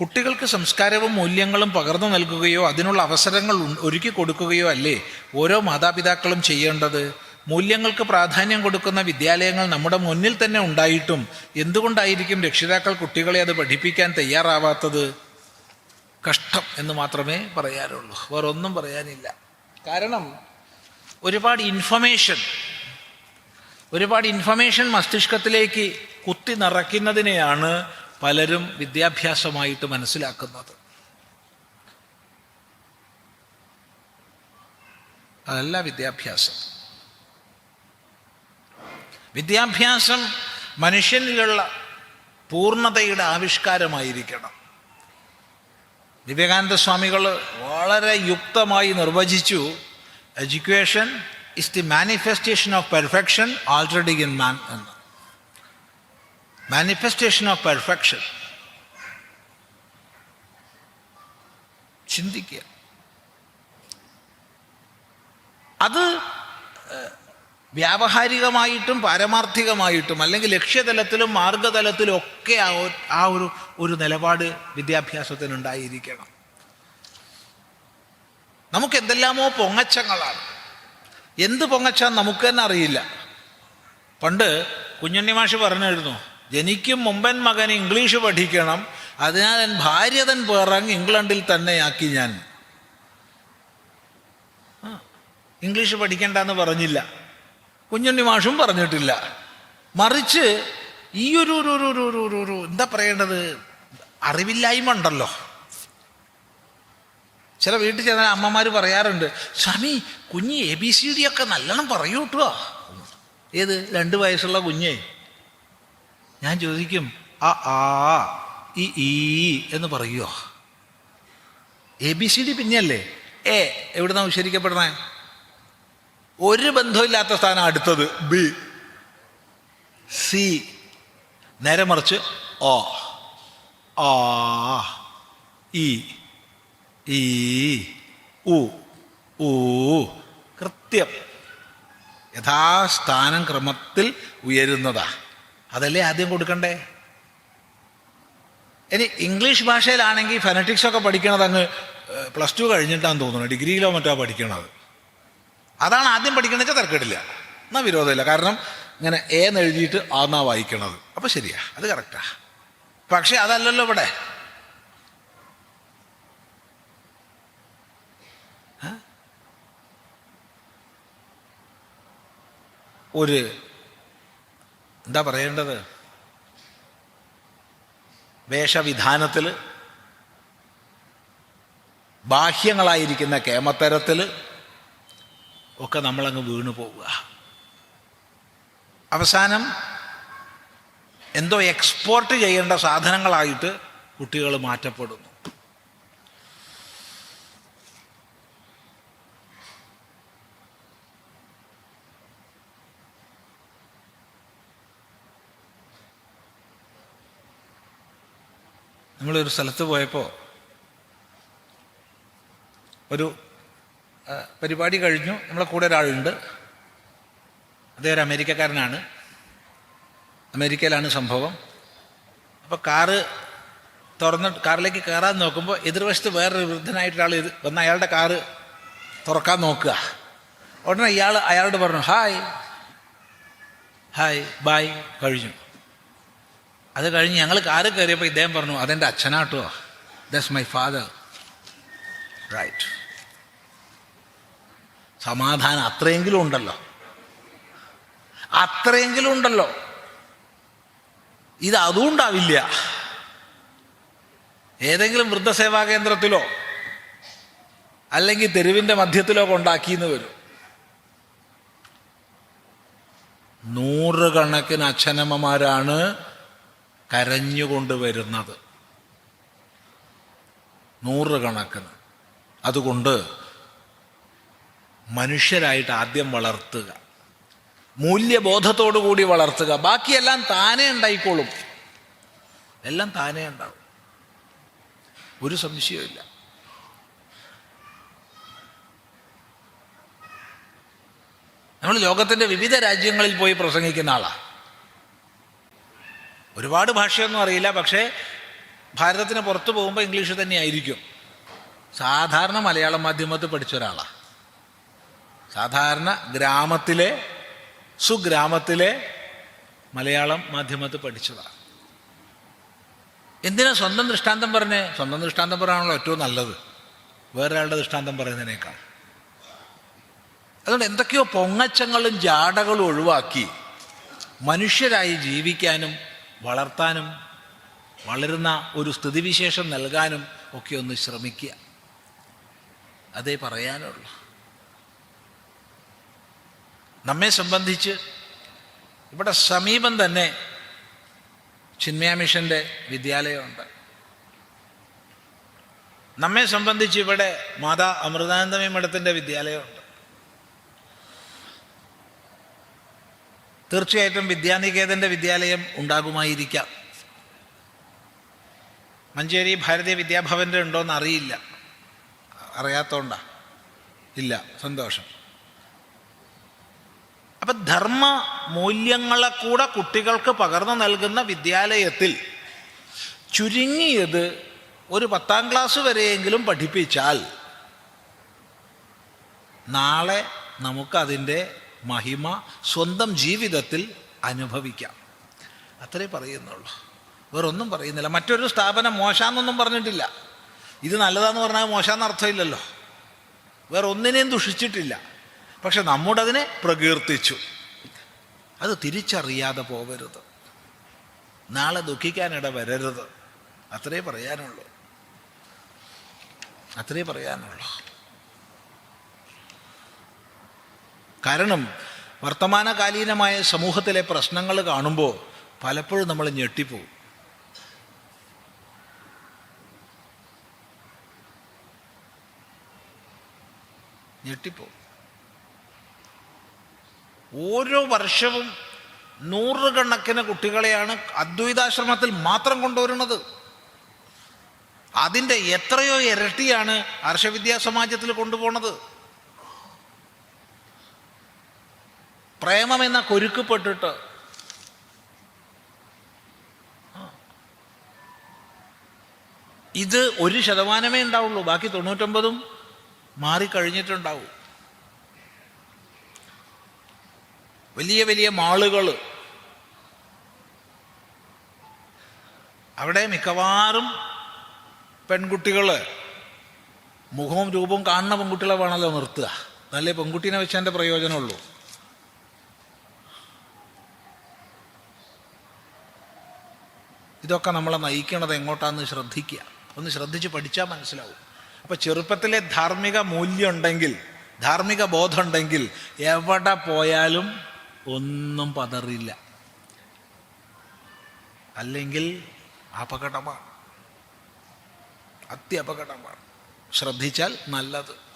കുട്ടികൾക്ക് സംസ്കാരവും മൂല്യങ്ങളും പകർന്നു നൽകുകയോ അതിനുള്ള അവസരങ്ങൾ ഒരുക്കി കൊടുക്കുകയോ അല്ലേ? ഓരോ മാതാപിതാക്കളും ചെയ്യേണ്ടത് മൂല്യങ്ങൾക്ക് പ്രാധാന്യം കൊടുക്കുന്ന വിദ്യാലയങ്ങൾ നമ്മുടെ മുന്നിൽ തന്നെ ഉണ്ടായിട്ടും എന്തുകൊണ്ടായിരിക്കും രക്ഷിതാക്കൾ കുട്ടികളെ അത് പഠിപ്പിക്കാൻ തയ്യാറാവാത്തത്? കഷ്ടം എന്ന് മാത്രമേ പറയാനുള്ളൂ വേറൊന്നും പറയാനില്ല. കാരണം ഒരുപാട് ഇൻഫർമേഷൻ ഒരുപാട് ഇൻഫർമേഷൻ മസ്തിഷ്കത്തിലേക്ക് കുത്തി നിറയ്ക്കുന്നതിനെയാണ് പലരും വിദ്യാഭ്യാസമായിട്ട് മനസ്സിലാക്കുന്നത്. അതല്ല വിദ്യാഭ്യാസം. വിദ്യാഭ്യാസം മനുഷ്യനിലുള്ള പൂർണതയുടെ ആവിഷ്കാരമായിരിക്കണം. വിവേകാനന്ദ സ്വാമികൾ വളരെ യുക്തമായി നിർവചിച്ചു education is the manifestation of perfection already in man എന്ന്. മാനിഫെസ്റ്റേഷൻ ഓഫ് പെർഫെക്ഷൻ ചിന്തിക്കുക. അത് വ്യാവഹാരികമായിട്ടും പാരമാർത്ഥികമായിട്ടും അല്ലെങ്കിൽ ലക്ഷ്യതലത്തിലും മാർഗതലത്തിലും ഒക്കെ ആ ആ ഒരു ഒരു നിലപാട് വിദ്യാഭ്യാസത്തിനുണ്ടായിരിക്കണം. നമുക്ക് എന്തെല്ലാമോ പൊങ്ങച്ചങ്ങളാണ്. എന്ത് പൊങ്ങച്ചാന്ന് നമുക്ക് തന്നെ അറിയില്ല. പണ്ട് കുഞ്ഞുണ്ണി മാഷ് പറഞ്ഞിരുന്നു ജനിക്കും മുമ്പൻ മകൻ ഇംഗ്ലീഷ് പഠിക്കണം അതിനാൽ എൻ ഭാര്യതൻ പേറങ് ഇംഗ്ലണ്ടിൽ തന്നെയാക്കി ഞാൻ. ഇംഗ്ലീഷ് പഠിക്കണ്ടെന്ന് പറഞ്ഞില്ല. കുഞ്ഞുണ്ണി മാഷും പറഞ്ഞിട്ടില്ല. മറിച്ച് ഈ ഒരു ഒരു ഒരു ഒരു ഒരു എന്താ പറയേണ്ടത്? അറിവില്ലായ്മ ഉണ്ടല്ലോ. ചില വീട്ടിൽ ചെന്നാൽ അമ്മമാർ പറയാറുണ്ട് സ്വാമി കുഞ്ഞ് എ ബി സി ഡി ഒക്കെ നല്ലോണം പറയൂട്ടോ ഏത്? രണ്ട് വയസ്സുള്ള കുഞ്ഞേ. ഞാൻ ചോദിക്കും ആ ആ ഈ ഈ എന്ന് പറയുമോ എ ബി സി ഡി പിന്നെയല്ലേ? എ എവിടുന്നാ ഉച്ചരിക്കപ്പെടണേ ഒരു ബന്ധമില്ലാത്ത സ്ഥാനം അടുത്തത് ബി സി നേരെ മറിച്ച് ഓ ആ ഇ ഈ ഉ ഊ കൃത്യം. യഥാസ്ഥാനം ക്രമത്തിൽ ഉയരുന്നതാ. അതല്ലേ ആദ്യം കൊടുക്കണ്ടേ? ഇനി ഇംഗ്ലീഷ് ഭാഷയിലാണെങ്കിൽ ഫനറ്റിക്സ് ഒക്കെ പഠിക്കണത് അങ്ങ് പ്ലസ് ടു കഴിഞ്ഞിട്ടാന്ന് തോന്നുന്നു. ഡിഗ്രിയിലോ മറ്റോ പഠിക്കണത്. അതാണ് ആദ്യം പഠിക്കണമെന്ന് വെച്ചാൽ തിരക്കിടില്ല എന്നാൽ വിരോധമില്ല. കാരണം ഇങ്ങനെ ഏന്ന് എഴുതിയിട്ട് ആന്നാ വായിക്കണത്. അപ്പോൾ ശരിയാ. അത് കറക്റ്റാ പക്ഷേ അതല്ലല്ലോ ഇവിടെ? ഒരു എന്താ പറയേണ്ടത്? വേഷവിധാനത്തിൽ ബാഹ്യങ്ങളായിരിക്കുന്ന കേമത്തരത്തിൽ ഒക്കെ നമ്മളങ്ങ് വീണു പോവുക. അവസാനം എന്തോ എക്സ്പോർട്ട് ചെയ്യേണ്ട സാധനങ്ങളായിട്ട് കുട്ടികൾ മാറ്റപ്പെടുന്നു. നമ്മളൊരു സ്ഥലത്ത് പോയപ്പോൾ ഒരു പരിപാടി കഴിഞ്ഞു. നമ്മളെ കൂടെ ഒരാളുണ്ട്. അദ്ദേഹം ഒരു അമേരിക്കക്കാരനാണ്. അമേരിക്കയിലാണ് സംഭവം. അപ്പോൾ കാറ് തുറന്ന് കാറിലേക്ക് കയറാൻ നോക്കുമ്പോൾ എതിർവശത്ത് വേറൊരു വൃദ്ധനായിട്ടൊരാൾ ഇത് വന്ന് അയാളുടെ കാറ് തുറക്കാൻ നോക്കുക. ഉടനെ ഇയാൾ അയാളോട് പറഞ്ഞു ഹായ്. Hi bye. കഴിഞ്ഞു. അത് കഴിഞ്ഞ് ഞങ്ങൾ കാറ് കയറിയപ്പോൾ ഇദ്ദേഹം പറഞ്ഞു അതെന്റെ അച്ഛനാട്ടോ. ദസ് മൈ ഫാദർ റൈറ്റ് സമാധാനം അത്രയെങ്കിലും ഉണ്ടല്ലോ. അത്രയെങ്കിലും ഉണ്ടല്ലോ. ഇത് അതും ഉണ്ടാവില്ല ഏതെങ്കിലും വൃദ്ധസേവാ കേന്ദ്രത്തിലോ അല്ലെങ്കിൽ തെരുവിന്റെ മധ്യത്തിലോ കൊണ്ടാക്കിയെന്ന് വരും. നൂറുകണക്കിന് അച്ഛനമ്മമാരാണ് കരഞ്ഞുകൊണ്ട് വരുന്നത് നൂറുകണക്കിന് അതുകൊണ്ട് മനുഷ്യരായിട്ട് ആദ്യം വളർത്തുക. മൂല്യബോധത്തോടു കൂടി വളർത്തുക. ബാക്കിയെല്ലാം താനേ ഉണ്ടായിക്കോളും. എല്ലാം താനേ ഉണ്ടാവും. ഒരു സംശയവുമില്ല നമ്മൾ ലോകത്തിന്റെ വിവിധ രാജ്യങ്ങളിൽ പോയി പ്രസംഗിക്കുന്ന ആളാ. ഒരുപാട് ഭാഷയൊന്നും അറിയില്ല പക്ഷേ ഭാരതത്തിന് പുറത്തു പോകുമ്പോൾ ഇംഗ്ലീഷ് തന്നെയായിരിക്കും. സാധാരണ മലയാളം മാധ്യമത്തിൽ പഠിച്ച ഒരാളാണ് സാധാരണ ഗ്രാമത്തിലെ സുഗ്രാമത്തിലെ മലയാളം മാധ്യമത്തിൽ പഠിച്ചതാണ് എന്തിനാ സ്വന്തം ദൃഷ്ടാന്തം പറഞ്ഞേ? സ്വന്തം ദൃഷ്ടാന്തം പറയാണല്ലോ ഏറ്റവും നല്ലത്. വേറൊരാളുടെ ദൃഷ്ടാന്തം പറയുന്നതിനേക്കാൾ. അതുകൊണ്ട് എന്തൊക്കെയോ പൊങ്ങച്ചങ്ങളും ജാടകളും ഒഴിവാക്കി മനുഷ്യരായി ജീവിക്കാനും വളർത്താനും വളരുന്ന ഒരു സ്ഥിതിവിശേഷം നൽകാനും ഒക്കെ ഒന്ന് ശ്രമിക്കുക. അതേ പറയാനുള്ളൂ. നമ്മെ സംബന്ധിച്ച് ഇവിടെ സമീപം തന്നെ ചിന്മയ മിഷന്റെ വിദ്യാലയമുണ്ട്. നമ്മെ സംബന്ധിച്ച് ഇവിടെ മാതാ അമൃതാനന്ദമി മഠത്തിന്റെ വിദ്യാലയമുണ്ട്. തീർച്ചയായിട്ടും വിദ്യാനികേതന്റെ വിദ്യാലയം ഉണ്ടാകുമായിരിക്കാം. മഞ്ചേരി ഭാരതീയ വിദ്യാഭവന്റെ ഉണ്ടോയെന്ന് അറിയില്ല. അറിയാത്തോണ്ടാ. ഇല്ല സന്തോഷം. അപ്പം ധർമ്മ മൂല്യങ്ങളെ കൂടെ കുട്ടികൾക്ക് പകർന്നു നൽകുന്ന വിദ്യാലയത്തിൽ ചുരുങ്ങിയത് ഒരു പത്താം ക്ലാസ് വരെയെങ്കിലും പഠിപ്പിച്ചാൽ നാളെ നമുക്കതിന്റെ മഹിമ സ്വന്തം ജീവിതത്തിൽ അനുഭവിക്കാം. അത്രേ പറയുന്നുള്ളൂ. വേറൊന്നും പറയുന്നില്ല. മറ്റൊരു സ്ഥാപനം മോശാന്നൊന്നും പറഞ്ഞിട്ടില്ല. ഇത് നല്ലതാന്ന് പറഞ്ഞാൽ മോശാന്ന് അർത്ഥമില്ലല്ലോ. വേറെ ഒന്നിനെയും ദുഷിച്ചിട്ടില്ല. പക്ഷെ നമ്മുടെ അതിനെ പ്രകീർത്തിച്ചു. അത് തിരിച്ചറിയാതെ പോകരുത് നാളെ ദുഃഖിക്കാനിട വരരുത്. അത്രേ പറയാനുള്ളൂ. അത്രേ പറയാനുള്ളൂ. കാരണം വർത്തമാനകാലീനമായ സമൂഹത്തിലെ പ്രശ്നങ്ങൾ കാണുമ്പോൾ പലപ്പോഴും നമ്മൾ ഞെട്ടിപ്പോവും. ഞെട്ടിപ്പോവും. ഓരോ വർഷവും നൂറുകണക്കിന് കുട്ടികളെയാണ് അദ്വൈതാശ്രമത്തിൽ മാത്രം കൊണ്ടുവരുന്നത്. അതിന്റെ എത്രയോ ഇരട്ടിയാണ് ഹർഷവിദ്യാ സമാജത്തിൽ കൊണ്ടുപോകുന്നത്. പ്രേമം എന്ന കൊരുക്കപ്പെട്ടിട്ട് ഇത് ഒരു ശതമാനമേ ഉണ്ടാവുള്ളൂ. ബാക്കി തൊണ്ണൂറ്റൊമ്പതും മാറിക്കഴിഞ്ഞിട്ടുണ്ടാവും. വലിയ വലിയ മാളുകൾ അവിടെ മിക്കവാറും പെൺകുട്ടികൾ മുഖവും രൂപവും കാണുന്ന പെൺകുട്ടികളെ വേണമല്ലോ നിർത്തുക. നല്ല പെൺകുട്ടീനെ വെച്ചതിന്റെ പ്രയോജനമുള്ളൂ. ഇതൊക്കെ നമ്മളെ നയിക്കണത് എങ്ങോട്ടാന്ന് ശ്രദ്ധിക്കുക. ഒന്ന് ശ്രദ്ധിച്ച് പഠിച്ചാൽ മനസ്സിലാവും. അപ്പം ചെറുപ്പത്തിലെ ധാർമ്മിക മൂല്യം ഉണ്ടെങ്കിൽ ധാർമ്മിക ബോധമുണ്ടെങ്കിൽ എവിടെ പോയാലും ഒന്നും പതറില്ല. അല്ലെങ്കിൽ അപകടമാണ്. അത്യപകടമാണ്. ശ്രദ്ധിച്ചാൽ നല്ലത്.